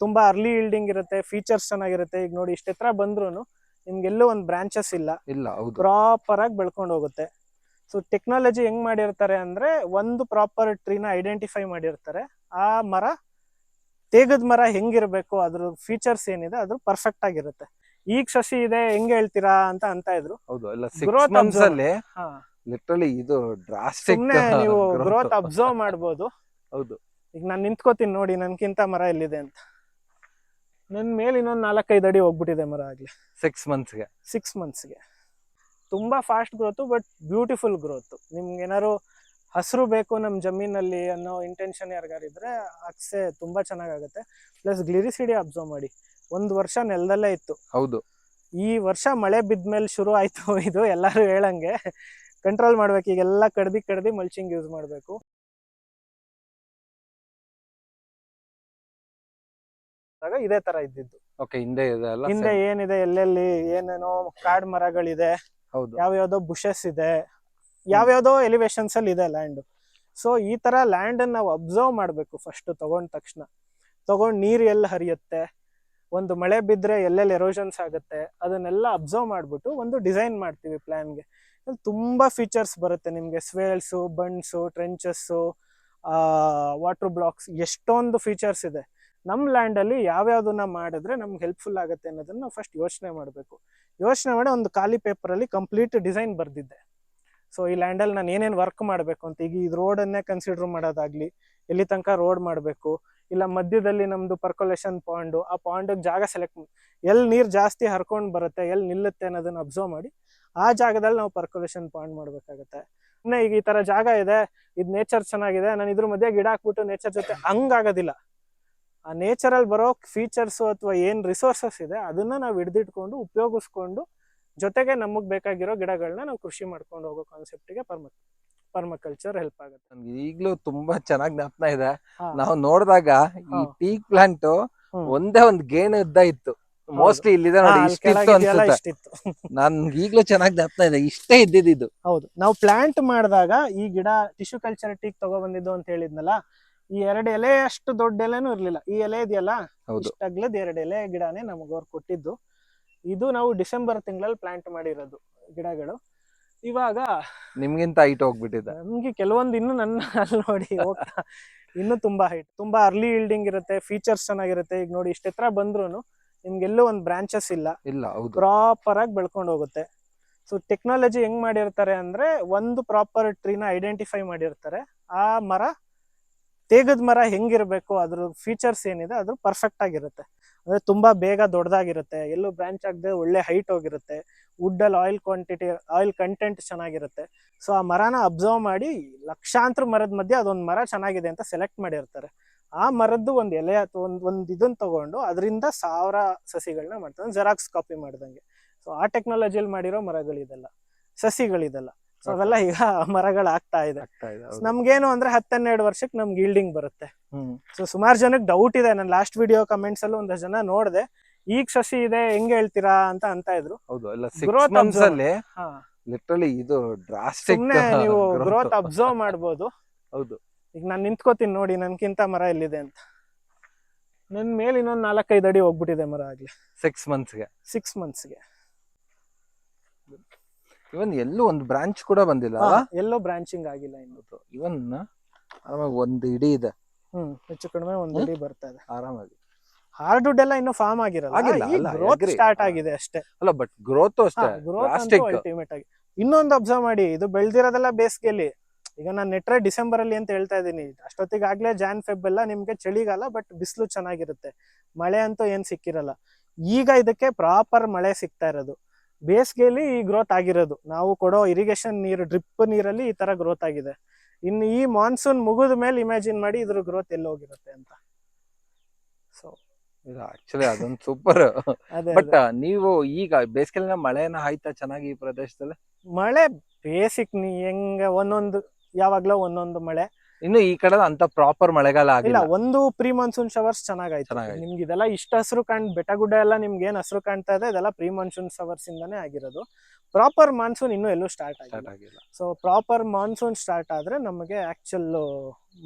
ತುಂಬಾ ಅರ್ಲಿ ಇಲ್ಡಿಂಗ್ ಇರುತ್ತೆ ಫೀಚರ್ಸ್ ಚೆನ್ನಾಗಿರುತ್ತೆ. ಈಗ ನೋಡಿ ಇಷ್ಟ ಎತ್ತರ ಬಂದ್ರು ನಿಮ್ಗೆಲ್ಲೂ ಒಂದು ಬ್ರಾಂಚಸ್ ಇಲ್ಲ. ಇಲ್ಲ ಹೌದು. ಪ್ರಾಪರ್ ಆಗಿ ಬೆಳ್ಕೊಂಡು ಹೋಗುತ್ತೆ. ಸೊ ಟೆಕ್ನಾಲಜಿ ಹೆಂಗ್ ಮಾಡಿರ್ತಾರೆ ಅಂದ್ರೆ ಒಂದು ಪ್ರಾಪರ್ ಟ್ರೀನ ಐಡೆಂಟಿಫೈ ಮಾಡಿರ್ತಾರೆ. ಆ ಮರ ತೇಗದ ಮರ ಹೆಂಗಿರ್ಬೇಕು ಅದ್ರ ಫೀಚರ್ಸ್ ಏನಿದೆ ಅದು ಪರ್ಫೆಕ್ಟ್ ಆಗಿರುತ್ತೆ. ಈಗ ಸಸಿ ಇದೆ ಹೆಂಗ್ ಹೇಳ್ತೀರಾ ಅಂತ ಅಂತ ಇದ್ರು. ಹೌದು ಹಾ. ಲಿಟ್ರಲಿ ಇದು ಡ್ರಾಸ್ಟಿಕ್ ನೀವು ಗ್ರೋತ್ ಅಬ್ಸರ್ವ್ ಮಾಡ್ಬೋದು. ಹೌದು. ಈಗ ನಾನು ನಿಂತ್ಕೋತೀನಿ ನೋಡಿ ನನ್ಕಿಂತ ಮರ ಎಲ್ಲಿದೆ ಅಂತ. ನನ್ ಮೇಲೆ ಇನ್ನೊಂದು ನಾಲ್ಕೈದು ಅಡಿ ಹೋಗ್ಬಿಟ್ಟಿದೆ ಮರ ಆಗ್ಲಿ. ಸಿಕ್ಸ್ ಮಂತ್ಸ್ಗೆ ಸಿಕ್ಸ್ ಮಂತ್ಸ್ಗೆ ತುಂಬಾ fast growth but beautiful growth ನಿಮ್ಗೆ ಏನಾದ್ರು ಹಸಿರು ಬೇಕು ನಮ್ಮ ಜಮೀನಲ್ಲಿ ಅನ್ನೋ ಇಂಟೆನ್ಷನ್ ಯಾರಿಗಾರಿದ್ರೆ ಅಕ್ಸೆ ತುಂಬಾ ಚೆನ್ನಾಗಾಗುತ್ತೆ. ಪ್ಲಸ್ ಗ್ಲಿರಿಸಿಡಿ ಅಬ್ಸರ್ವ್ ಮಾಡಿ. ಒಂದು ವರ್ಷ ನೆಲದಲ್ಲೇ ಇತ್ತು. ಹೌದು. ಈ ವರ್ಷ ಮಳೆ ಬಿದ್ಮೇಲೆ ಶುರು ಆಯ್ತು ಇದು ಎಲ್ಲರೂ ಹೇಳಂಗೆ. ಕಂಟ್ರೋಲ್ ಮಾಡ್ಬೇಕು ಈಗೆಲ್ಲ ಕಡ್ದಿ ಕಡ್ದಿ ಮಲ್ಚಿಂಗ್ ಯೂಸ್ ಮಾಡಬೇಕು. ಇದೇ ತರ ಇದ್ದಿದ್ದು. ಓಕೆ ಹಿಂದೆ ಇದೆ ಅಲ್ಲ? ಹಿಂದೆ ಏನಿದೆ ಎಲ್ಲೆಲ್ಲಿ ಏನೇನೋ ಕಾಡ್ ಮರಗಳಿದೆ ಹೌದು. ಯಾವ್ಯಾವ್ದೋ ಬುಷಸ್ ಇದೆ ಯಾವ್ಯಾವ್ದೋ ಎಲಿವೇಶನ್ಸ್ ಅಲ್ಲಿ ಇದೆ ಲ್ಯಾಂಡ್ ಸೊ ಈ ತರ ಲ್ಯಾಂಡ್ ನಾವು ಅಬ್ಸರ್ವ್ ಮಾಡ್ಬೇಕು ಫಸ್ಟ್ ತಗೊಂಡ ತಕ್ಷಣ. ತಗೊಂಡ್ ನೀರ್ ಎಲ್ಲಿ ಹರಿಯುತ್ತೆ ಒಂದು ಮಳೆ ಬಿದ್ರೆ ಎಲ್ಲೆಲ್ಲಿ ಎರೋಷನ್ಸ್ ಆಗುತ್ತೆ ಅದನ್ನೆಲ್ಲ ಅಬ್ಸರ್ವ್ ಮಾಡ್ಬಿಟ್ಟು ಒಂದು ಡಿಸೈನ್ ಮಾಡ್ತೀವಿ ಪ್ಲಾನ್ಗೆ ತುಂಬಾ ಫೀಚರ್ಸ್ ಬರುತ್ತೆ ನಿಮ್ಗೆ swales bunds trenches water blocks ಎಷ್ಟೊಂದು ಫೀಚರ್ಸ್ ಇದೆ. ನಮ್ಮ ಲ್ಯಾಂಡಲ್ಲಿ ಯಾವ್ಯಾವ್ದನ್ನ ಮಾಡಿದ್ರೆ ನಮ್ಗೆ ಹೆಲ್ಪ್ಫುಲ್ ಆಗುತ್ತೆ ಅನ್ನೋದನ್ನ ಫಸ್ಟ್ ಯೋಚನೆ ಮಾಡಬೇಕು. ಯೋಚನೆ ಮಾಡಿ ಒಂದು ಖಾಲಿ ಪೇಪರಲ್ಲಿ ಕಂಪ್ಲೀಟ್ ಡಿಸೈನ್ ಬರ್ದಿದ್ದೆ. ಸೊ ಈ ಲ್ಯಾಂಡಲ್ಲಿ ನಾನು ಏನೇನು ವರ್ಕ್ ಮಾಡಬೇಕು ಅಂತ, ಈಗ ಈ ರೋಡನ್ನೇ ಕನ್ಸಿಡರ್ ಮಾಡೋದಾಗ್ಲಿ, ಎಲ್ಲಿ ತನಕ ರೋಡ್ ಮಾಡಬೇಕು, ಇಲ್ಲ ಮಧ್ಯದಲ್ಲಿ ನಮ್ದು ಪರ್ಕೊಲೇಷನ್ ಪಾಂಡು ಆ ಪಾಂಡಿಗೆ ಜಾಗ ಸೆಲೆಕ್ಟ್ ಎಲ್ಲಿ ನೀರು ಜಾಸ್ತಿ ಹರ್ಕೊಂಡು ಬರುತ್ತೆ ಎಲ್ಲಿ ನಿಲ್ಲುತ್ತೆ ಅನ್ನೋದನ್ನ ಅಬ್ಸರ್ವ್ ಮಾಡಿ, ಆ ಜಾಗದಲ್ಲಿ ನಾವು ಪರ್ಕೊಲೇಷನ್ ಪಾಂಡ್ ಮಾಡಬೇಕಾಗತ್ತೆ. ಇನ್ನ ಈಗ ಈ ತರ ಜಾಗ ಇದೆ, ಇದು ನೇಚರ್ ಚೆನ್ನಾಗಿದೆ, ನಾನು ಇದ್ರ ಮಧ್ಯೆ ಗಿಡ ಹಾಕ್ಬಿಟ್ಟು ನೇಚರ್ ಜೊತೆ ಹಂಗಾಗೋದಿಲ್ಲ ಆ ನೇಚರಲ್ಲಿ ಬರೋ ಫೀಚರ್ಸ್ ಅಥವಾ ಏನ್ ರಿಸೋರ್ಸಸ್ ಇದೆ ಅದನ್ನ ನಾವು ಹಿಡಿದಿಟ್ಕೊಂಡು ಉಪಯೋಗಿಸ್ಕೊಂಡು ಜೊತೆಗೆ ನಮಗ್ ಬೇಕಾಗಿರೋ ಗಿಡಗಳನ್ನ ನಾವು ಕೃಷಿ ಮಾಡ್ಕೊಂಡು ಹೋಗೋ ಕಾನ್ಸೆಪ್ಟಿಗೆ ಪರ್ಮ ಪರ್ಮಕಲ್ಚರ್ ಹೆಲ್ಪ್ ಆಗುತ್ತೆ. ನನ್ಗೆ ಈಗ್ಲೂ ತುಂಬಾ ಚೆನ್ನಾಗಿ ಜ್ಞಾಪನ ಇದೆ. ನಾವು ನೋಡಿದಾಗ ಈ. ಟೀಕ್ ಪ್ಲಾಂಟ್ ಒಂದೇ ಒಂದ್ ಗೇನ್ ಇದ್ದ ಇತ್ತು. ಮೋಸ್ಟ್ಲಿ ಇಲ್ಲಿದೆ ನೋಡಿ ಇಷ್ಟಿತ್ತು ಅನ್ಸುತ್ತೆ. ಈಗ್ಲೂ ಚೆನ್ನಾಗಿ ಜ್ಞಾಪನ ಇದೆ ಇಷ್ಟೇ ಇದ್ದಿದ್ದು ಹೌದು. ನಾವು ಪ್ಲಾಂಟ್ ಮಾಡಿದಾಗ ಈ ಗಿಡ ಟಿಶ್ಯೂ ಕಲ್ಚರ್ ಟೀಕ್ ತಗೊಬಂದಿದ್ದು ಅಂತ ಹೇಳಿದ್ನಲ್ಲ ಈ ಎರಡು ಎಲೆ ಅಷ್ಟು ದೊಡ್ಡ ಎಲೆನೂ ಇರ್ಲಿಲ್ಲ. ಈ ಎಲೆ ಇದೆಯಲ್ಲ? ಹೌದು. ಇಷ್ಟಾಗ್ಲದ್ ಎರಡು ಎಲೆ ಗಿಡನೇ ನಮಗೆ ಅವ್ರು ಕೊಟ್ಟಿದ್ದು. ಇದು ನಾವು ಡಿಸೆಂಬರ್ ತಿಂಗಳಲ್ಲಿ ಪ್ಲಾಂಟ್ ಮಾಡಿರೋದು ಗಿಡಗಳು. ಇವಾಗ ನಿಮ್ಗಿಂತ ಹೈಟ್ ಹೋಗ್ಬಿಟ್ಟಿದೆ. ನಮ್ಗೆ ಕೆಲವೊಂದು ಇನ್ನು ನನ್ನ ಅಲ್ಲಿ ನೋಡಿ ಹೋಗ್ತಾ. ಇನ್ನು ತುಂಬಾ ಹೈಟ್ ತುಂಬಾ ಅರ್ಲಿ ಇಲ್ಡಿಂಗ್ ಇರುತ್ತೆ ಫೀಚರ್ಸ್ ಚೆನ್ನಾಗಿರುತ್ತೆ. ಈಗ ನೋಡಿ ಇಷ್ಟೆತ್ರ ಬಂದ್ರು ನಿಮ್ಗೆಲ್ಲೂ ಒಂದು ಬ್ರಾಂಚಸ್ ಇಲ್ಲ. ಇಲ್ಲ ಪ್ರಾಪರ್ ಆಗಿ ಬೆಳ್ಕೊಂಡು ಹೋಗುತ್ತೆ. ಸೊ ಟೆಕ್ನಾಲಜಿ ಹೆಂಗ್ ಮಾಡಿರ್ತಾರೆ ಅಂದ್ರೆ ಒಂದು ಪ್ರಾಪರ್ ಟ್ರೀನ ಐಡೆಂಟಿಫೈ ಮಾಡಿರ್ತಾರೆ. ಆ ಮರ ತೇಗದ ಮರ ಹೆಂಗಿರಬೇಕು, ಅದ್ರ ಫೀಚರ್ಸ್ ಏನಿದೆ ಅದು ಪರ್ಫೆಕ್ಟ್ ಆಗಿರುತ್ತೆ. ಅಂದ್ರೆ ತುಂಬಾ ಬೇಗ ದೊಡ್ಡದಾಗಿರುತ್ತೆ ಎಲ್ಲೂ ಬ್ರಾಂಚ್ ಆಗದೆ ಒಳ್ಳೆ ಹೈಟ್ ಹೋಗಿರುತ್ತೆ ವುಡ್ಡಲ್ಲಿ ಆಯಿಲ್ ಕ್ವಾಂಟಿಟಿ ಆಯಿಲ್ ಕಂಟೆಂಟ್ ಚೆನ್ನಾಗಿರುತ್ತೆ. ಸೊ ಆ ಮರನ ಅಬ್ಸರ್ವ್ ಮಾಡಿ ಲಕ್ಷಾಂತರ ಮರದ ಮಧ್ಯೆ ಅದೊಂದು ಮರ ಚೆನ್ನಾಗಿದೆ ಅಂತ ಸೆಲೆಕ್ಟ್ ಮಾಡಿರ್ತಾರೆ. ಆ ಮರದ್ದು ಒಂದು ಎಲೆ ಅಥವಾ ಒಂದು ಒಂದು ಇದನ್ನ ತಗೊಂಡು ಅದರಿಂದ ಸಾವಿರ ಸಸಿಗಳನ್ನ ಮಾಡ್ತಾರೆ. ಜೆರಾಕ್ಸ್ ಕಾಪಿ ಮಾಡ್ದಂಗೆ. ಸೊ ಆ ಟೆಕ್ನಾಲಜಿಯಲ್ಲಿ ಮಾಡಿರೋ ಮರಗಳಿದೆಲ್ಲ, ಸಸಿಗಳಿದೆಲ್ಲ. ಸೊ ಅವೆಲ್ಲ ಈಗ ಮರಗಳು ಆಗ್ತಾ ಇದೆ. ನಮ್ಗೇನು ಅಂದ್ರೆ ಹತ್ತೆರಡು ವರ್ಷಕ್ಕೆ ನಮ್ಗೆ ಈಲ್ಡಿಂಗ್ ಬರುತ್ತೆ. ಸೊ ಸುಮಾರು ಜನಕ್ಕೆ ಡೌಟ್ ಇದೆ. ನಾನು ಲಾಸ್ಟ್ ವಿಡಿಯೋ ಕಮೆಂಟ್ಸ್ ಅಲ್ಲಿ ಒಂದಷ್ಟು ಜನ ನೋಡಿದೆ. ಈಗ ಸಸಿ ಇದೆ ಹೆಂಗ್ ಹೇಳ್ತೀರಾ ಅಂತ ಅಂತ ಇದ್ರು. ಲಿಟ್ರಲಿ ಇದು ಡ್ರಾಸ್ಟಿಕ್ ನೀವು ಗ್ರೋತ್ ಅಬ್ಸರ್ವ್ ಮಾಡ್ಬೋದು. ಹೌದು. ಈಗ ನಾನು ನಿಂತ್ಕೋತೀನಿ ನೋಡಿ ನನ್ಕಿಂತ ಮರ ಎಲ್ಲಿದೆ ಅಂತ. ನನ್ ಮೇಲೆ ಇನ್ನೊಂದ್ ನಾಲ್ಕೈದು ಅಡಿ ಹೋಗ್ಬಿಟ್ಟಿದೆ ಮರ ಆಗ್ಲಿ. ಸಿಕ್ಸ್ ಮಂತ್ಸ್ಗೆ ಸಿಕ್ಸ್ ಮಂತ್ಸ್ಗೆ ಇವನ್ ಎಲ್ಲೂ ಒಂದು ಬ್ರಾಂಚ್ ಕೂಡ ಬಂದಿಲ್ಲ ಎಲ್ಲೋ ಬ್ರಾಂಚಿಂಗ್ ಆಗಿಲ್ಲ ಇನ್ನು. ಇವನ್ ಆರಾಮಾಗಿ ಒಂದು ಇಡೀ ಇದೆ. ಹ್ಮ್ ಹೆಚ್ಚು ಕಡಿಮೆ ಒಂದ್ ಇಡಿ ಬರ್ತಾ ಇದೆ. ಆರಾಮಾಗಿ. ಹಾರ್ಡ್ವುಡ್ ಎಲ್ಲ ಇನ್ನೂ ಫಾರ್ಮ್ ಆಗಿರಲ್ಲ. ಆಗಿಲ್ಲ, ಈಗ ಅಲ್ಲ, ಗ್ರೋತ್ agree. ಸ್ಟಾರ್ಟ್ ಆಗಿದೆ ಅಷ್ಟೇ. ಅಲ್ಲ ಬಟ್ ಗ್ರೋತ್ ಅಷ್ಟೇ ಡ್ರಾಸ್ಟಿಕ್ ಅಲ್ಟಿಮೇಟ್ ಆಗಿ. ಇನ್ನೊಂದು ಅಬ್ಸರ್ವ್ ಮಾಡಿ ಇದು ಬೆಳ್ದಿರೋದೆಲ್ಲ ಬೇಸಿಗೆಲಿ. ಈಗ ನಾನು ನೆಟ್ರೆ ಡಿಸೆಂಬರ್ ಅಲ್ಲಿ ಅಂತ ಹೇಳ್ತಾ ಇದ್ದೀನಿ. ಅಷ್ಟೊತ್ತಿಗೆ ಆಗ್ಲೇ ಜಾನ್ ಫೆಬ್ ಎಲ್ಲ ನಿಮ್ಗೆ ಚಳಿಗಾಲ ಬಟ್ ಬಿಸಿಲು ಚೆನ್ನಾಗಿರುತ್ತೆ. ಮಳೆ ಅಂತೂ ಏನ್ ಸಿಕ್ಕಿರಲ್ಲ. ಈಗ ಇದಕ್ಕೆ ಪ್ರಾಪರ್ ಮಳೆ ಸಿಗ್ತಾ ಇರೋದು. ಬೇಸಿಗೆಯಲ್ಲಿ ಈ ಗ್ರೋತ್ ಆಗಿರೋದು. ನಾವು ಕೊಡೋ ಇರಿಗೇಷನ್ ನೀರು ಡ್ರಿಪ್ ನೀರಲ್ಲಿ ಈ ತರ ಗ್ರೋತ್ ಆಗಿದೆ. ಇನ್ನು ಈ ಮಾನ್ಸೂನ್ ಮುಗಿದ ಮೇಲೆ ಇಮ್ಯಾಜಿನ್ ಮಾಡಿ ಇದ್ರ ಗ್ರೋತ್ ಎಲ್ಲಿ ಹೋಗಿರುತ್ತೆ ಅಂತ. ಸೊ ಇದು ಆಕ್ಚುಲಿ ಅದೊಂದು ಸೂಪರ್ ಬಟ್ ನೀವು ಈಗ ಬೇಸಿಗೆಲಿನ ಮಳೆನ ಆಯ್ತಾ ಚೆನ್ನಾಗಿ ಈ ಪ್ರದೇಶದಲ್ಲಿ? ಮಳೆ ಬೇಸಿಕ್ ನೀ ಹೆಂಗ ಒಂದೊಂದು ಯಾವಾಗ್ಲೋ ಒಂದೊಂದು ಮಳೆ. ಇನ್ನು ಈ ಕಡೆ ಅಂತ ಪ್ರಾಪರ್ ಮಳೆಗಾಲ ಆಗಿಲ್ಲ. ಒಂದು ಪ್ರೀ ಮಾನ್ಸೂನ್ ಶವರ್ಸ್ ಚೆನ್ನಾಗಾಯ್ತು. ನಿಮ್ಗೆ ಇದೆಲ್ಲ ಇಷ್ಟ ಹಸಿರು ಕಾಣ್ ಬೆಟ್ಟ ಗುಡ್ಡ ಎಲ್ಲ ನಿಮ್ಗೆ ಏನ್ ಹಸಿರು ಕಾಣ್ತಾ ಇದೆ ಇದೆಲ್ಲ ಪ್ರೀ ಮಾನ್ಸೂನ್ ಶವರ್ಸ್ ಇಂದಾನೇ ಆಗಿರೋದು. ಪ್ರಾಪರ್ ಮಾನ್ಸೂನ್ ಇನ್ನೂ ಎಲ್ಲೂ ಸ್ಟಾರ್ಟ್ ಆಗಿಲ್ಲ. ಸೊ ಪ್ರಾಪರ್ ಮಾನ್ಸೂನ್ ಸ್ಟಾರ್ಟ್ ಆದ್ರೆ ನಮಗೆ ಆಕ್ಚುಲ್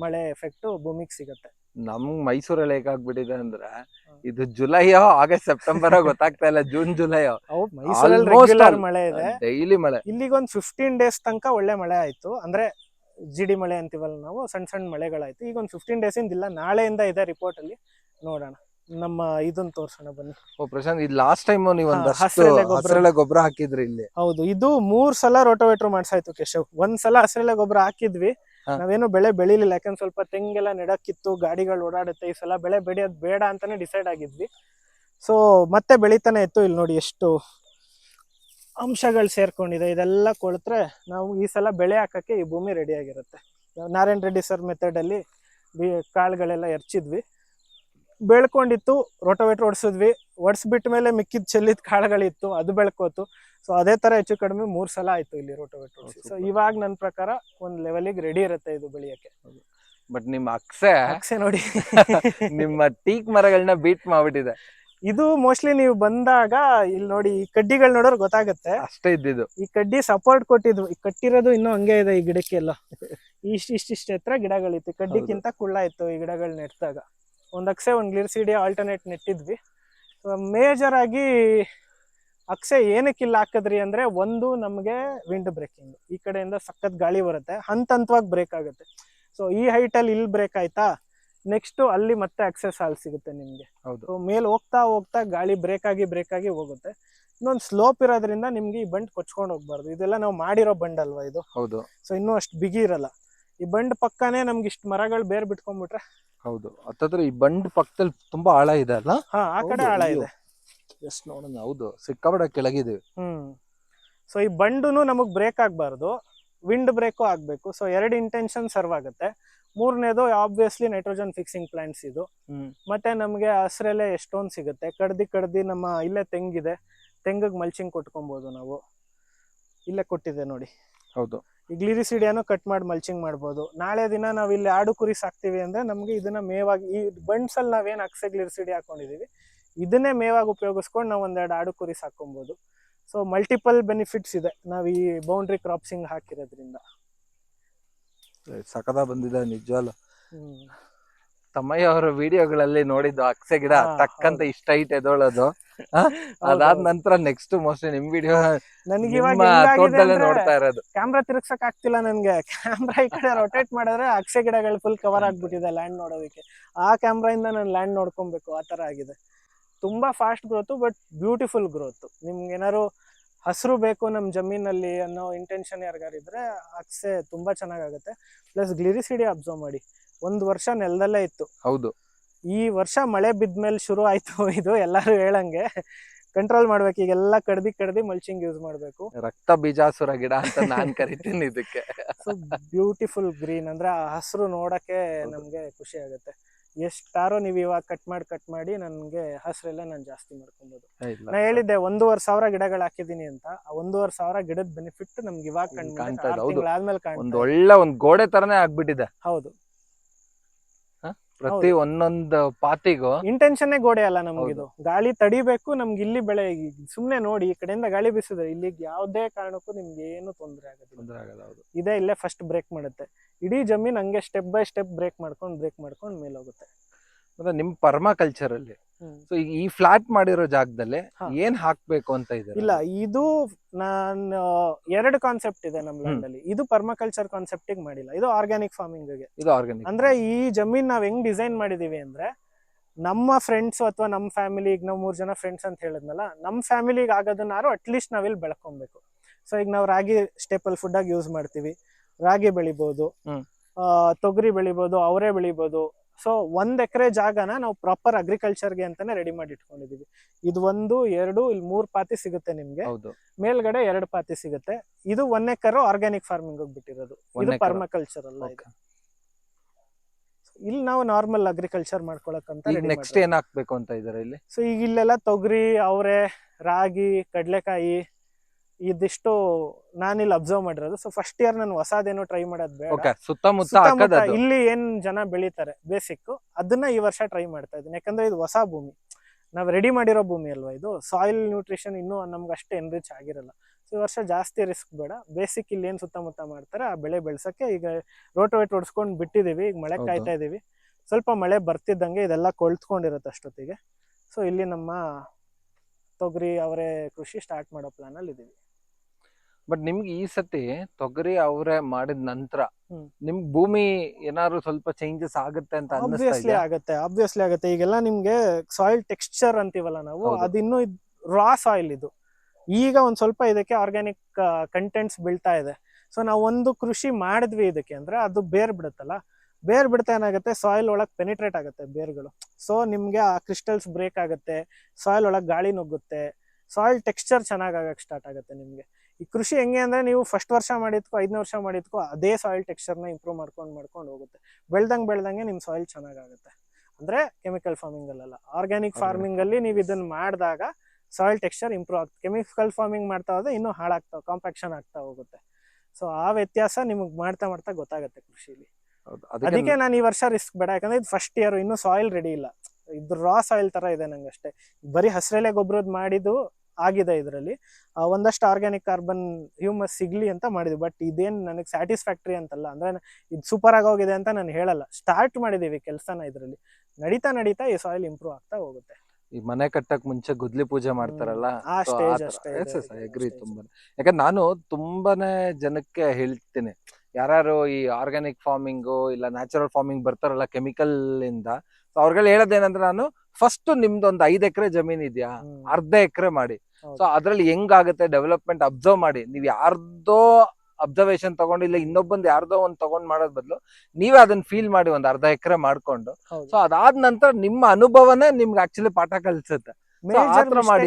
ಮಳೆ ಎಫೆಕ್ಟ್ ಭೂಮಿಗೆ ಸಿಗುತ್ತೆ. ನಮ್ ಮೈಸೂರಲ್ಲಿ ಹೇಗಾಗ್ಬಿಟ್ಟಿದೆ ಅಂದ್ರೆ ಇದು ಜುಲೈಯೋ ಆಗಸ್ಟ್ ಸೆಪ್ಟೆಂಬರ್ ಗೊತ್ತಾಗ್ತಾ ಇಲ್ಲ ಜೂನ್ ಜುಲೈಯೋ. ಮಳೆ ಇದೆ. ಡೈಲಿ ಮಳೆ. ಇಲ್ಲಿಗೊಂದು ಫಿಫ್ಟೀನ್ ಡೇಸ್ ತನಕ ಒಳ್ಳೆ ಮಳೆ ಆಯ್ತು. ಅಂದ್ರೆ ಜಿಡಿ ಮಳೆ ಅಂತೀವಲ್ಲ ನಾವು ಸಣ್ಣ ಸಣ್ಣ ಮಳೆಗಳಾಯ್ತು. ಈಗ ಒಂದು ಫಿಫ್ಟೀನ್ ಡೇಸ್ ಇಂದ ಇಲ್ಲ ನಾಳೆಯಿಂದ ಇದೆ ರಿಪೋರ್ಟ್ ಅಲ್ಲಿ. ನೋಡೋಣ. ನಮ್ಮ ಇದನ್ನ ತೋರ್ಸೋಣ ಬನ್ನಿ. ಓ ಪ್ರಶಾಂತ್ ಇದು ಲಾಸ್ಟ್ ಟೈಮ್ ನೀವು ಹಾ, ಒಂದಷ್ಟು ಹಸ್ರೆಲೆ ಗೊಬ್ರ. ಹಸಿರೆಲೆ ಗೊಬ್ಬರ ಹಾಕಿದ್ರಿ ಇಲ್ಲಿ. ಹೌದು ಇದು ಮೂರ್ ಸಲ ರೋಟೋವೇಟ್ರ್ ಮಾಡ್ಸಾಯ್ತು ಕೇಶವ್. ಒಂದ್ ಸಲ ಹಸಿರೆಲೆ ಗೊಬ್ಬರ ಹಾಕಿದ್ವಿ. ಹಾ. ನಾವೇನು ಬೆಳೆ ಬೆಳಿಲಿಲ್ಲ ಯಾಕಂದ್ರೆ ಸ್ವಲ್ಪ ತೆಂಗೆಲ್ಲ ನೆಡಕ್ಕಿತ್ತು ಗಾಡಿಗಳು ಓಡಾಡುತ್ತೆ ಈ ಸಲ ಬೆಳೆ ಬೆಳೆಯೋದು ಬೇಡ ಅಂತಾನೆ ಡಿಸೈಡ್ ಆಗಿದ್ವಿ. ಸೊ ಮತ್ತೆ ಬೆಳಿತಾನೆ ಇತ್ತು ಇಲ್ಲಿ ನೋಡಿ ಎಷ್ಟು ಅಂಶಗಳು ಸೇರ್ಕೊಂಡಿದೆ. ಇದೆಲ್ಲ ಕೊಳ್ತ್ರೆ ನಾವು ಈ ಸಲ ಬೆಳೆ ಹಾಕಕ್ಕೆ ಈ ಭೂಮಿ ರೆಡಿ ಆಗಿರುತ್ತೆ. ನಾರಾಯಣ್ ರೆಡ್ಡಿ ಸರ್ ಮೆಥಡ್ ಅಲ್ಲಿ ಬಿ- ಕಾಳುಗಳೆಲ್ಲ ಎರ್ಚಿದ್ವಿ. ಬೆಳ್ಕೊಂಡಿತ್ತು ರೋಟೋವೇಟ್ರ್ ಓಡಿಸಿದ್ವಿ. ಓಡಿಸ್ಬಿಟ್ಟ ಮೇಲೆ ಮಿಕ್ಕಿದ ಚೆಲ್ಲಿದ ಕಾಳುಗಳಿತ್ತು ಅದು ಬೆಳ್ಕೋತು. ಸೊ ಅದೇ ತರ ಹೆಚ್ಚು ಕಡಿಮೆ ಮೂರು ಸಲ ಆಯ್ತು ಇಲ್ಲಿ ರೋಟೋವೇಟ್ರ್ ಓಡಿಸಿ. ಸೊ ಇವಾಗ ನನ್ನ ಪ್ರಕಾರ ಒಂದು ಲೆವೆಲಿಗೆ ರೆಡಿ ಇರುತ್ತೆ ಇದು ಬೆಳೆಯಕ್ಕೆ. ಬಟ್ ನಿಮ್ಮ ಅಕ್ಸೆ ಅಕ್ಸೆ ನೋಡಿ. ನಿಮ್ಮ ಟೀಕ್ ಮರಗಳನ್ನ ಬೀಟ್ ಮಾಡ್ಬಿಟ್ಟಿದೆ. ಇದು ಮೋಸ್ಟ್ಲಿ ನೀವು ಬಂದಾಗ ಇಲ್ಲಿ ನೋಡಿ ಈ ಕಡ್ಡಿಗಳು ನೋಡೋರು ಗೊತ್ತಾಗುತ್ತೆ. ಅಷ್ಟೇ ಇದ್ದಿದ್ದು. ಈ ಕಡ್ಡಿ ಸಪೋರ್ಟ್ ಕೊಟ್ಟಿದ್ವು ಈ ಕಟ್ಟಿರೋದು ಇನ್ನೂ ಹಂಗೆ ಇದೆ ಈ ಗಿಡಕ್ಕೆಲ್ಲ ಇಷ್ಟ ಇಷ್ಟಿಷ್ಟ ಎತ್ತರ ಗಿಡಗಳಿತ್ತು. ಕಡ್ಡಿಕ್ಕಿಂತ ಕುಳ್ಳ ಇತ್ತು ಈ ಗಿಡಗಳು ನೆಟ್ಟಾಗ ಒಂದ್ ಅಕ್ಸೆ ಒಂದ್ ಗ್ಲಿರ್ಸಿಡಿ ಆಲ್ಟರ್ನೇಟ್ ನೆಟ್ಟಿದ್ವಿ. ಮೇಜರ್ ಆಗಿ ಅಕ್ಸೆ ಏನಕ್ಕಿಲ್ಲ ಹಾಕಿದ್ರಿ ಅಂದ್ರೆ ಒಂದು ನಮಗೆ ವಿಂಡ್ ಬ್ರೇಕಿಂಗ್ ಈ ಕಡೆಯಿಂದ ಸಖತ್ ಗಾಳಿ ಬರುತ್ತೆ. ಹಂತ ಹಂತವಾಗಿ ಬ್ರೇಕ್ ಆಗುತ್ತೆ. ಸೊ ಈ ಹೈಟ್ ಅಲ್ಲಿ ಇಲ್ಲಿ ಬ್ರೇಕ್ ಆಯ್ತಾ? ನೆಕ್ಸ್ಟ್ ಅಲ್ಲಿ ಮತ್ತೆ ಅಕ್ಸೆಸ್ ಹಾಲ್ ಸಿಗುತ್ತೆ ನಿಮ್ಗೆ. ಹೌದು. ಮೇಲೆ ಹೋಗ್ತಾ ಹೋಗ್ತಾ ಗಾಳಿ ಬ್ರೇಕ್ ಆಗಿ ಬ್ರೇಕ್ ಆಗಿ ಹೋಗುತ್ತೆ. ಇನ್ನೊಂದು ಸ್ಲೋಪ್ ಇರೋದ್ರಿಂದ ನಿಮ್ಗೆ ಈ ಬಂಡ್ ಕೊಚ್ಕೊಂಡು ಹೋಗ್ಬಾರ್ದು. ಇದೆಲ್ಲ ನಾವು ಮಾಡಿರೋ ಬಂಡ್ ಅಲ್ವಾ ಇದು? ಹೌದು. ಸೊ ಇನ್ನೂ ಅಷ್ಟು ಬಿಗಿ ಇರಲ್ಲ. ಈ ಬಂಡ್ ಪಕ್ಕನೇ ನಮ್ಗೆ ಇಷ್ಟು ಮರಗಳು ಬೇರ್ ಬಿಟ್ಕೊಂಡ್ಬಿಟ್ರೆ. ಹೌದು. ಹತ್ತತ್ರ ಈ ಬಂಡ್ ಪಕ್ಕದಲ್ಲಿ ತುಂಬಾ ಆಳ ಇದೆ ಅಲ್ಲ? ಹಾ ಆ ಕಡೆ ಆಳ ಇದೆ. ಎಷ್ಟ್ ನೋಡೋಣ. ಹೌದು. ಸಿಕ್ಕಾಬಡ ಕೆಳಗಿದೀವಿ ಹ್ಮ್. ಸೊ ಈ ಬಂಡುನು ನಮಗ್ ಬ್ರೇಕ್ ಆಗ್ಬಾರ್ದು. ವಿಂಡ್ ಬ್ರೇಕು ಆಗ್ಬೇಕು. ಸೊ ಎರಡು ಇಂಟೆನ್ಷನ್ ಸರ್ವ್ ಆಗುತ್ತೆ. ಮೂರನೇದು ಆಬ್ವಿಯಸ್ಲಿ ನೈಟ್ರೋಜನ್ ಫಿಕ್ಸಿಂಗ್ ಪ್ಲಾಂಟ್ಸ್ ಇದು. ಮತ್ತೆ ನಮಗೆ ಹಸ್ರಲ್ಲೇ ಎಷ್ಟೊಂದು ಸಿಗುತ್ತೆ. ಕಡ್ದಿ ಕಡ್ದಿ ನಮ್ಮ ಇಲ್ಲೇ ತೆಂಗಿದೆ. ತೆಂಗಿಗೆ ಮಲ್ಚಿಂಗ್ ಕೊಟ್ಕೊಬೋದು ನಾವು. ಇಲ್ಲೇ ಕೊಟ್ಟಿದೆ ನೋಡಿ. ಹೌದು. ಈ ಗ್ಲಿರಿಸಿಡಿಯನ್ನು ಕಟ್ ಮಾಡಿ ಮಲ್ಚಿಂಗ್ ಮಾಡ್ಬೋದು. ನಾಳೆ ದಿನ ನಾವು ಇಲ್ಲಿ ಆಡು ಕುರಿ ಸಾಕ್ತಿವಿ ಅಂದ್ರೆ ನಮಗೆ ಇದನ್ನ ಮೇವಾಗಿ ಈ ಬಂಡ್ಸ್ ಅಲ್ಲಿ ನಾವೇನ್ ಅಕ್ಸೆ ಗ್ಲಿರಿಸಿಡಿ ಹಾಕೊಂಡಿದೀವಿ ಇದನ್ನೇ ಮೇವಾಗಿ ಉಪಯೋಗಿಸ್ಕೊಂಡು ನಾವು ಒಂದೆರಡು ಆಡು ಕುರಿ ಸಾಕೊಬಹುದು ಸೊ ಮಲ್ಟಿಪಲ್ ಬೆನಿಫಿಟ್ಸ್ ಇದೆ. ನಾವು ಈ ಬೌಂಡ್ರಿ ಕ್ರಾಪ್ಸಿಂಗ್ ಹಾಕಿರೋದ್ರಿಂದ. ಸಕದ ಬಂದಿದೆ ನಿಜವಲ್ಲ. ತಮ್ಮಯ್ಯ ಅವರ ವಿಡಿಯೋಗಳಲ್ಲಿ ನೋಡಿದ್ದು ಅಕ್ಸೆ ಗಿಡ ತಕ್ಕಂತ ಇಷ್ಟ ಐಟ್ ಎದೋಳೋದು ಅದಾದ ನಂತರ ನೆಕ್ಸ್ಟ್ ಮೋಸ್ಟ್ಲಿ ನಿಮ್ ವಿಡಿಯೋ ನನಗೆ ಇವಾಗ ತೋಟದಲ್ಲೇ ನೋಡ್ತಾ ಇರೋದು. ಕ್ಯಾಮ್ರಾ ತಿರುಗ್ಸಕ್ ಆಗ್ತಿಲ್ಲ ನನ್ಗೆ. ಕ್ಯಾಮ್ರಾ ಈ ಕಡೆ ರೊಟೇಟ್ ಮಾಡಿದ್ರೆ ಅಕ್ಷೆ ಗಿಡಗಳು ಫುಲ್ ಕವರ್ ಆಗ್ಬಿಟ್ಟಿದೆ ಲ್ಯಾಂಡ್ ನೋಡೋದಕ್ಕೆ. ಆ ಕ್ಯಾಮ್ರಾ ಇಂದ ನಾನು ಲ್ಯಾಂಡ್ ನೋಡ್ಕೊಬೇಕು ಆ ತರ ಆಗಿದೆ. ತುಂಬಾ fast growth but beautiful growth ನಿಮ್ಗೆ ಏನಾದ್ರು ಹಸಿರು ಬೇಕು ನಮ್ಮ ಜಮೀನಲ್ಲಿ ಅನ್ನೋ ಇಂಟೆನ್ಷನ್ ಯಾರಿಗಾರಿದ್ರೆ ಅಕ್ಸೆ ತುಂಬಾ ಚೆನ್ನಾಗಾಗುತ್ತೆ. ಪ್ಲಸ್ ಗ್ಲಿರಿಸಿಡಿ ಅಬ್ಸರ್ವ್ ಮಾಡಿ. ಒಂದ್ ವರ್ಷ ನೆಲದಲ್ಲೇ ಇತ್ತು. ಹೌದು. ಈ ವರ್ಷ ಮಳೆ ಬಿದ್ಮೇಲೆ ಶುರು ಆಯ್ತು ಇದು ಎಲ್ಲಾರು ಹೇಳಂಗೆ. ಕಂಟ್ರೋಲ್ ಮಾಡ್ಬೇಕು ಈಗೆಲ್ಲ ಕಡ್ದಿ ಕಡ್ದಿ ಮಲ್ಚಿಂಗ್ ಯೂಸ್ ಮಾಡ್ಬೇಕು. ರಕ್ತ ಬೀಜಾಸುರ ಗಿಡ ಅಂತ ನಾನ್ ಕರಿತೀನಿ ಇದಕ್ಕೆ. ಸೊ ಬ್ಯೂಟಿಫುಲ್ ಗ್ರೀನ್ ಅಂದ್ರೆ ಆ ಹಸಿರು ನೋಡಕ್ಕೆ. ನಮ್ಗೆ ಖುಷಿ ಆಗುತ್ತೆ. ಎಷ್ಟಾರೋ ನೀವು ಇವಾಗ ಕಟ್ ಮಾಡಿ ಕಟ್ ಮಾಡಿ ನನ್ಗೆ ಹಸಿರೆಲ್ಲ ನಾನು ಜಾಸ್ತಿ ಮಾಡ್ಕೊಬೋದು. ನಾ ಹೇಳಿದ್ದೆ ಒಂದೂವರೆ ಸಾವಿರ ಗಿಡಗಳು ಹಾಕಿದೀನಿ ಅಂತ. ಆ ಒಂದೂವರೆ ಸಾವಿರ ಗಿಡದ ಬೆನಿಫಿಟ್ ನಮ್ಗೆ ಇವಾಗ ಕಂಡು ಕಾಣ್ತಾ ಇದೆ, ಹೌದು. ಒಂದ್ ಕಾಣ್ತಾ ಒಳ್ಳೆ ಒಂದ್ ಗೋಡೆ ತರನೇ ಆಗ್ಬಿಟ್ಟಿದೆ. ಹೌದು. ಪ್ರತಿ ಒಂದೊಂದು ಪಾತಿಗೂ. ಇಂಟೆನ್ಷನ್ ಗೋಡೆ ಅಲ್ಲ ನಮ್ಗಿದು ಗಾಳಿ ತಡಿಬೇಕು ನಮ್ಗೆ ಇಲ್ಲಿ ಬೆಳೆ ಸುಮ್ನೆ ನೋಡಿ ಈ ಕಡೆಯಿಂದ ಗಾಳಿ ಬೀಸಿದ್ರೆ ಇಲ್ಲಿ ಯಾವ್ದೇ ಕಾರಣಕ್ಕೂ ನಿಮ್ಗೆ ಏನು ತೊಂದರೆ ಆಗೋದಿಲ್ಲ. ತೊಂದ್ರೆ ಆಗಲ್ಲ ಹೌದು. ಇದೇ ಇಲ್ಲೇ ಫಸ್ಟ್ ಬ್ರೇಕ್ ಮಾಡುತ್ತೆ. ಇಡೀ ಜಮೀನ್ ಹಂಗೆ ಸ್ಟೆಪ್ ಬೈ ಸ್ಟೆಪ್ ಬ್ರೇಕ್ ಮಾಡ್ಕೊಂಡು ಬ್ರೇಕ್ ಮಾಡ್ಕೊಂಡು ಮೇಲೆ ಹೋಗುತ್ತೆ. ಮತ್ತೆ ನಿಮ್ ಪರ್ಮಾಕಲ್ಚರ್ ಅಲ್ಲಿ. ಸೊ ಈ ಫ್ಲಾಟ್ ಮಾಡಿರೋ ಜಾಗದಲ್ಲಿ. ಏನ್ ಹಾಕ್ಬೇಕು ಅಂತ ಇದೆ ಇಲ್ಲ ಇದು ನಾನು ಎರಡು ಕಾನ್ಸೆಪ್ಟ್ ಇದೆ ನಮ್ಮ. ಲ್ಯಾಂಡ್ ಅಲ್ಲಿ. ಇದು ಪರ್ಮಾಕಲ್ಚರ್ ಕಾನ್ಸೆಪ್ಟ್ ಮಾಡಿಲ್ಲ. ಇದು ಆರ್ಗ್ಯಾನಿಕ್ ಫಾರ್ಮಿಂಗ್ಗೆ. ಇದು ಆರ್ಗಾನಿಕ್ ಅಂದ್ರೆ ಈ ಜಮೀನ್ ನಾವ್ ಹೆಂಗ್ ಡಿಸೈನ್ ಮಾಡಿದೀವಿ ಅಂದ್ರೆ ನಮ್ಮ ಫ್ರೆಂಡ್ಸ್ ಅಥವಾ ನಮ್ಮ ಫ್ಯಾಮಿಲಿ ಈಗ ನಾವು ಮೂರ್ ಜನ ಫ್ರೆಂಡ್ಸ್ ಅಂತ ಹೇಳಿದ್ನಲ್ಲ ನಮ್ಮ ಫ್ಯಾಮಿಲಿಗೆ ಆಗೋದನ್ನಾರು ಅಟ್ಲೀಸ್ಟ್ ನಾವಿಲ್ಲಿ ಬೆಳ್ಕೊಬೇಕು. ಸೊ ಈಗ ನಾವು ರಾಗಿ ಸ್ಟೇಪಲ್ ಫುಡ್ ಆಗಿ ಯೂಸ್ ಮಾಡ್ತೀವಿ. ರಾಗಿ ಬೆಳಿಬಹುದು ತೊಗರಿ ಬೆಳಿಬಹುದು ಅವರೇ ಬೆಳಿಬೋದು ಸೊ ಒಂದ್ ಎಕರೆ ಜಾಗನ ನಾವು ಪ್ರಾಪರ್ ಅಗ್ರಿಕಲ್ಚರ್ಗೆ ಅಂತಾನೆ ರೆಡಿ ಮಾಡಿ ಇಟ್ಕೊಂಡಿದೀವಿ. ಇದು ಒಂದು ಎರಡು ಇಲ್ಲಿ ಮೂರ್ ಪಾತಿ ಸಿಗುತ್ತೆ ನಿಮ್ಗೆ. ಹೌದು. ಮೇಲ್ಗಡೆ ಎರಡು ಪಾತಿ ಸಿಗುತ್ತೆ. ಇದು ಒನ್ ಎಕರ್ ಆರ್ಗ್ಯಾನಿಕ್ ಫಾರ್ಮಿಂಗ್ ಹೋಗ್ಬಿಟ್ಟಿರೋದು One ಇದು acre. ಪರ್ಮಕಲ್ಚರ್ ಅಲ್ಲ ಇದು. ಇಲ್ಲಿ ನಾವು ನಾರ್ಮಲ್ ಅಗ್ರಿಕಲ್ಚರ್ ಮಾಡ್ಕೊಳಕ್ಕಂತ ಈಗ ನೆಕ್ಸ್ಟ್ ಏನ್ ಹಾಕ್ಬೇಕು ಅಂತ ಇದಾರೆ ಇಲ್ಲಿ? ಸೊ ಈಗ ಇಲ್ಲೆಲ್ಲ ತೊಗರಿ ಅವರೆ ರಾಗಿ ಕಡ್ಲೆಕಾಯಿ ಇದಿಷ್ಟು ನಾನಿಲ್ಲಿ ಅಬ್ಸರ್ವ್ ಮಾಡಿರೋದು. ಸೊ ಫಸ್ಟ್ ಇಯರ್ ನಾನು ಹೊಸದೇನೋ ಟ್ರೈ ಮಾಡೋದು ಬೇಡ. ಓಕೆ ಸುತ್ತಮುತ್ತ ಸುತ್ತಮುತ್ತ ಹಾಕದದು ಇಲ್ಲಿ ಏನ್ ಜನ ಬೆಳಿತಾರೆ ಬೇಸಿಕ್ ಅದನ್ನ ಈ ವರ್ಷ ಟ್ರೈ ಮಾಡ್ತಾ ಇದ್ದೀನಿ. ಯಾಕಂದ್ರೆ ಇದು ಹೊಸ ಭೂಮಿ. ನಾವ್ ರೆಡಿ ಮಾಡಿರೋ ಭೂಮಿ ಅಲ್ವಾ ಇದು? ಸಾಯಿಲ್ ನ್ಯೂಟ್ರಿಷನ್ ಇನ್ನೂ ನಮ್ಗೆ ಅಷ್ಟೇ ಎನ್ರಿಚ್ ಆಗಿರಲ್ಲ. ಸೊ ಈ ವರ್ಷ ಜಾಸ್ತಿ ರಿಸ್ಕ್ ಬೇಡ. ಬೇಸಿಕ್ ಇಲ್ಲಿ ಏನ್ ಸುತ್ತಮುತ್ತ ಮಾಡ್ತಾರೆ ಆ ಬೆಳೆ ಬೆಳ್ಸಕ್ಕೆ ಈಗ ರೋಟೋವೇಟ್ ಹೊಡ್ಸ್ಕೊಂಡ್ ಬಿಟ್ಟಿದೀವಿ. ಈಗ ಮಳೆ ಹೌದು. ಕಾಯ್ತಾ ಇದೀವಿ. ಸ್ವಲ್ಪ ಮಳೆ ಬರ್ತಿದ್ದಂಗೆ ಇದೆಲ್ಲ ಕೊಳ್ತ್ಕೊಂಡಿರುತ್ತೆ ಅಷ್ಟೊತ್ತಿಗೆ. ಸೊ ಇಲ್ಲಿ ನಮ್ಮ ತೊಗರಿ ಅವರೇ ಕೃಷಿ ಸ್ಟಾರ್ಟ್ ಮಾಡೋ ಪ್ಲಾನ್ ಅಲ್ಲಿ ಇದೀವಿ ಬಟ್ ನಿಮ್ಗೆ ಈ ಸತಿ ತೊಗರಿ ಅವರೇ ಮಾಡಿದ ನಂತರ ಹ್ಮ್. ನಿಮ್ ಭೂಮಿ ಏನಾದ್ರು ಸ್ವಲ್ಪ ಚೇಂಜಸ್ ಆಗುತ್ತೆ ಅಂತ ಅನ್ನಿಸ್ತಾ ಆಬ್ವಿಯಸ್ಲಿ ಇದೆಯಾ? ಆಗುತ್ತೆ ಆಬ್ವಿಯಸ್ಲಿ ಆಗುತ್ತೆ. ಈಗೆಲ್ಲ ನಿಮ್ಗೆ ಸಾಯಿಲ್ ಟೆಕ್ಸ್ಚರ್ ಅಂತೀವಲ್ಲ ನಾವು ಹೌದು. ಅದಿನ್ನು ರಾ ಸಾಯಿಲ್ ಇದು. ಈಗ ಒಂದ್ ಸ್ವಲ್ಪ ಇದಕ್ಕೆ ಆರ್ಗ್ಯಾನಿಕ್ ಕಂಟೆಂಟ್ಸ್ ಬೀಳ್ತಾ ಇದೆ. ಸೊ ನಾವು ಒಂದು ಕೃಷಿ ಮಾಡಿದ್ವಿ ಇದಕ್ಕೆ ಅಂದ್ರೆ ಅದು ಬೇರ್ ಬಿಡುತ್ತಲ್ಲ ಬೇರ್ ಬಿಡ್ತಾ ಏನಾಗುತ್ತೆ? ಸಾಯಿಲ್ ಒಳಗ್ ಪೆನಿಟ್ರೇಟ್ ಆಗುತ್ತೆ ಬೇರ್ಗಳು. ಸೊ ನಿಮ್ಗೆ ಆ ಕ್ರಿಸ್ಟಲ್ಸ್ ಬ್ರೇಕ್ ಆಗುತ್ತೆ ಸಾಯಿಲ್ ಒಳಗ್ ಗಾಳಿ ನುಗ್ಗುತ್ತೆ ಸಾಯಿಲ್ ಟೆಕ್ಸ್ಚರ್ ಚೆನ್ನಾಗ್ ಆಗಕ್ ಸ್ಟಾರ್ಟ್ ಆಗುತ್ತೆ ನಿಮ್ಗೆ. ಈ ಕೃಷಿ ಹೆಂಗೆ ಅಂದ್ರೆ ನೀವು ಫಸ್ಟ್ ವರ್ಷ ಮಾಡಿದ್ಕೋ ಐದನೇ ವರ್ಷ ಮಾಡಿದ್ಕೋ ಅದೇ ಸಾಯಿಲ್ ಟೆಕ್ಸ್ಚರ್ನ ಇಂಪ್ರೂವ್ ಮಾಡ್ಕೊಂಡು ಮಾಡ್ಕೊಂಡು ಹೋಗುತ್ತೆ. ಬೆಳ್ದಂಗ್ ಬೆಳ್ದಂಗೆ ನಿಮ್ ಸಾಯಿಲ್ ಚೆನ್ನಾಗಾಗುತ್ತೆ. ಅಂದ್ರೆ ಕೆಮಿಕಲ್ ಫಾರ್ಮಿಂಗ್ ಅಲ್ಲ ಆರ್ಗ್ಯಾನಿಕ್ ಫಾರ್ಮಿಂಗ್ ಅಲ್ಲಿ ನೀವು ಇದನ್ನ ಮಾಡಿದಾಗ ಸಾಯಿಲ್ ಟೆಕ್ಸ್ಚರ್ ಇಂಪ್ರೂವ್ ಆಗುತ್ತೆ. ಕೆಮಿಕಲ್ ಫಾರ್ಮಿಂಗ್ ಮಾಡ್ತಾ ಹೋದ್ರೆ ಇನ್ನೂ ಹಾಳಾಗ್ತಾ ಕಾಂಪ್ಯಾಕ್ಷನ್ ಆಗ್ತಾ ಹೋಗುತ್ತೆ. ಸೊ ಆ ವ್ಯತ್ಯಾಸ ನಿಮಗೆ ಮಾಡ್ತಾ ಮಾಡ್ತಾ ಗೊತ್ತಾಗುತ್ತೆ ಕೃಷಿಲಿ. ಹೌದು. ಅದಕ್ಕೆ ನಾನು ಈ ವರ್ಷ ರಿಸ್ಕ್ ಬೇಡ. ಯಾಕಂದ್ರೆ ಇದು ಫಸ್ಟ್ ಇಯರ್ ಇನ್ನೂ ಸಾಯಿಲ್ ರೆಡಿ ಇಲ್ಲ. ಇದು ರಾ ಸಾಯಿಲ್ ತರ ಇದೆ ನಂಗಷ್ಟೇ. ಅಷ್ಟೇ ಬರೀ ಹಸಿರೆಲೆ ಗೊಬ್ಬರದ್ ಮಾಡಿದ್ದು ಆಗಿದೆ ಇದರಲ್ಲಿ. ಒಂದಷ್ಟು ಆರ್ಗ್ಯಾನಿಕ್ ಕಾರ್ಬನ್ ಹ್ಯೂಮಸ್ ಸಿಗ್ಲಿ ಅಂತ ಮಾಡಿದ್ವಿ. ಬಟ್ ಇದೇನ್ ನನಗೆ ಸ್ಯಾಟಿಸ್ಫ್ಯಾಕ್ಟ್ರಿ ಅಂತಲ್ಲ. ಅಂದ್ರೆ ಇದು ಸೂಪರ್ ಆಗಿ ಹೋಗಿದೆ ಅಂತ ನಾನು ಹೇಳಲ್ಲ. ಸ್ಟಾರ್ಟ್ ಮಾಡಿದೀವಿ ಕೆಲಸನ ಇದರಲ್ಲಿ. ನಡೀತಾ ನಡೀತಾ ಈ ಸಾಯಿಲ್ ಇಂಪ್ರೂವ್ ಆಗ್ತಾ ಹೋಗುತ್ತೆ. ಈ ಮನೆ ಕಟ್ಟಕ್ ಮುಂಚೆ ಗುದ್ಲಿ ಪೂಜೆ ಮಾಡ್ತಾರಲ್ಲ? ಆ ತುಂಬಾ ಯಾಕಂದ್ರೆ ನಾನು ತುಂಬಾನೇ ಜನಕ್ಕೆ ಹೇಳ್ತೀನಿ. ಯಾರು ಈ ಆರ್ಗ್ಯಾನಿಕ್ ಫಾರ್ಮಿಂಗು ಇಲ್ಲ ನ್ಯಾಚುರಲ್ ಫಾರ್ಮಿಂಗ್ ಬರ್ತಾರಲ್ಲ ಕೆಮಿಕಲ್ ಇಂದ. ಸೊ ಅವ್ರಿಗೆಲ್ಲ ಹೇಳೋದೇನಂದ್ರೆ ನಾನು ಫಸ್ಟ್ ನಿಮ್ದು ಒಂದು ಐದ್ ಎಕರೆ ಜಮೀನ್ ಇದೆಯಾ? ಅರ್ಧ ಎಕರೆ ಮಾಡಿ. ಸೊ ಅದ್ರಲ್ಲಿ ಹೆಂಗಾಗುತ್ತೆ ಡೆವಲಪ್ಮೆಂಟ್ ಅಬ್ಸರ್ವ್ ಮಾಡಿ. ನೀವ್ ಯಾರ್ದೋ ಅಬ್ಸರ್ವೇಶನ್ ತಗೊಂಡು ಇಲ್ಲ ಇನ್ನೊಬ್ಬಂದ್ ಯಾರ್ದೋ ಒಂದ್ ತಗೊಂಡ್ ಮಾಡೋದ್ ಬದಲು ನೀವೇ ಅದನ್ನ ಫೀಲ್ ಮಾಡಿ ಒಂದ್ ಅರ್ಧ ಎಕರೆ ಮಾಡ್ಕೊಂಡು. ಸೊ ಅದಾದ ನಂತರ ನಿಮ್ಮ ಅನುಭವನೇ ನಿಮ್ಗೆ ಆಕ್ಚುಲಿ ಪಾಠ ಕಲಿಸುತ್ತೆ. ಮಾಡಿ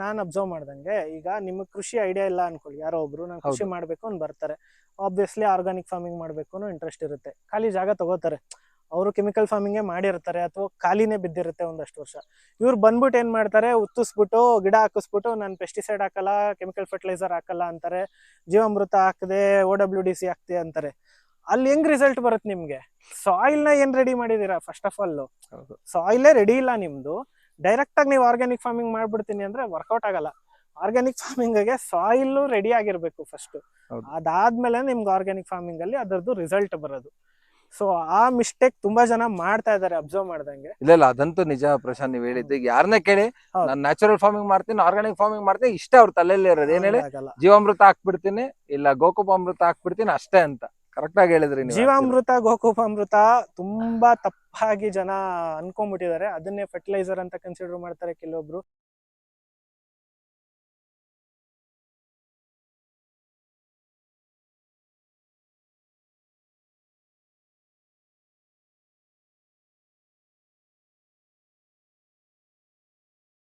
ನನ್ ಅಬ್ಸರ್ವ್ ಮಾಡ್ದಂಗೆ ಈಗ ನಿಮ್ಗೆ ಕೃಷಿ ಐಡಿಯಾ ಇಲ್ಲ ಅನ್ಕೊಳ್ಳಿ ಯಾರೋ ಒಬ್ರು ನಾನು ಕೃಷಿ. ಮಾಡ್ಬೇಕು ಅಂತ ಬರ್ತಾರೆ. ಆಬ್ವಿಯಸ್ಲಿ ಆರ್ಗಾನಿಕ್ ಫಾರ್ಮಿಂಗ್ ಮಾಡ್ಬೇಕು ಇಂಟ್ರೆಸ್ಟ್ ಇರುತ್ತೆ. ಖಾಲಿ ಜಾಗ ತಗೋತಾರೆ. ಅವರು ಕೆಮಿಕಲ್ ಫಾರ್ಮಿಂಗೇ ಮಾಡಿರ್ತಾರೆ ಅಥವಾ ಖಾಲಿನೇ ಬಿದ್ದಿರುತ್ತೆ ಒಂದಷ್ಟು ವರ್ಷ. ಇವ್ರು ಬಂದ್ಬಿಟ್ಟು ಏನು ಮಾಡ್ತಾರೆ ಉತ್ತಿಸ್ಬಿಟ್ಟು ಗಿಡ ಹಾಕಿಸ್ಬಿಟ್ಟು ನಾನು ಪೆಸ್ಟಿಸೈಡ್ ಹಾಕಲ್ಲ ಕೆಮಿಕಲ್ ಫರ್ಟಿಲೈಸರ್ ಹಾಕಲ್ಲ ಅಂತಾರೆ ಜೀವಾಮೃತ ಹಾಕದೆ ಓ ಡಬ್ಲ್ಯೂ ಡಿ ಸಿ ಹಾಕ್ತೆ ಅಂತಾರೆ. ಅಲ್ಲಿ ಹೆಂಗ್ ರಿಸಲ್ಟ್ ಬರುತ್ತೆ ನಿಮ್ಗೆ? ಸಾಯಿಲ್ನ ಏನ್ ರೆಡಿ ಮಾಡಿದೀರಾ first of all soil ready ಇಲ್ಲ ನಿಮ್ದು. ಡೈರೆಕ್ಟ್ ಆಗಿ ನೀವು ಆರ್ಗ್ಯಾನಿಕ್ ಫಾರ್ಮಿಂಗ್ ಮಾಡ್ಬಿಡ್ತೀನಿ ಅಂದ್ರೆ ವರ್ಕೌಟ್ ಆಗಲ್ಲ. ಆರ್ಗ್ಯಾನಿಕ್ ಫಾರ್ಮಿಂಗ್ಗೆ ಸಾಯಿಲ್ ರೆಡಿ ಆಗಿರ್ಬೇಕು ಫಸ್ಟ್. ಅದಾದ್ಮೇಲೆ ನಿಮ್ಗೆ ಆರ್ಗ್ಯಾನಿಕ್ ಫಾರ್ಮಿಂಗ್ ಅಲ್ಲಿ ಅದರದ್ದು ರಿಸಲ್ಟ್ ಬರೋದು. ಸೊ ಆ ಮಿಸ್ಟೇಕ್ ತುಂಬಾ ಜನ ಮಾಡ್ತಾ ಇದಾರೆ ಅಬ್ಸರ್ವ್ ಮಾಡ್ದಂಗೆ. ಇಲ್ಲ ಇಲ್ಲ ಅದಂತೂ ನಿಜ ಪ್ರಶಾಂತ್ ನೀವ್ ಹೇಳಿದ್ದು. ಈಗ ಯಾರನ್ನೇ ಕೇಳಿ ಹೌದು. ನಾನು ನ್ಯಾಚುರಲ್ ಫಾರ್ಮಿಂಗ್ ಮಾಡ್ತೀನಿ ಆರ್ಗಾನಿಕ್ ಫಾರ್ಮಿಂಗ್ ಮಾಡ್ತೀನಿ ಇಷ್ಟ ಅವ್ರ ತಲೆಯಲ್ಲಿ ಇರೋದು. ಏನ್ ಹೇಳಿ? ಆಗಲ್ಲ ಜೀವಾಮೃತ ಹಾಕ್ಬಿಡ್ತೀನಿ ಇಲ್ಲ ಗೋಕುಪ ಅಮೃತ ಹಾಕ್ಬಿಡ್ತೀನಿ ಅಷ್ಟೇ ಅಂತ. ಕರೆಕ್ಟ್ ಆಗಿ ಹೇಳಿದ್ರಿ ನೀವು. ಜೀವಾಮೃತ ಗೋಕುಪಾಮೃತ ತುಂಬಾ ತಪ್ಪಾಗಿ ಜನ ಅನ್ಕೊಂಡ್ಬಿಟ್ಟಿದ್ದಾರೆ. ಅದನ್ನೇ ಫರ್ಟಿಲೈಸರ್ ಅಂತ ಕನ್ಸಿಡರ್ ಮಾಡ್ತಾರೆ ಕೆಲವೊಬ್ರು.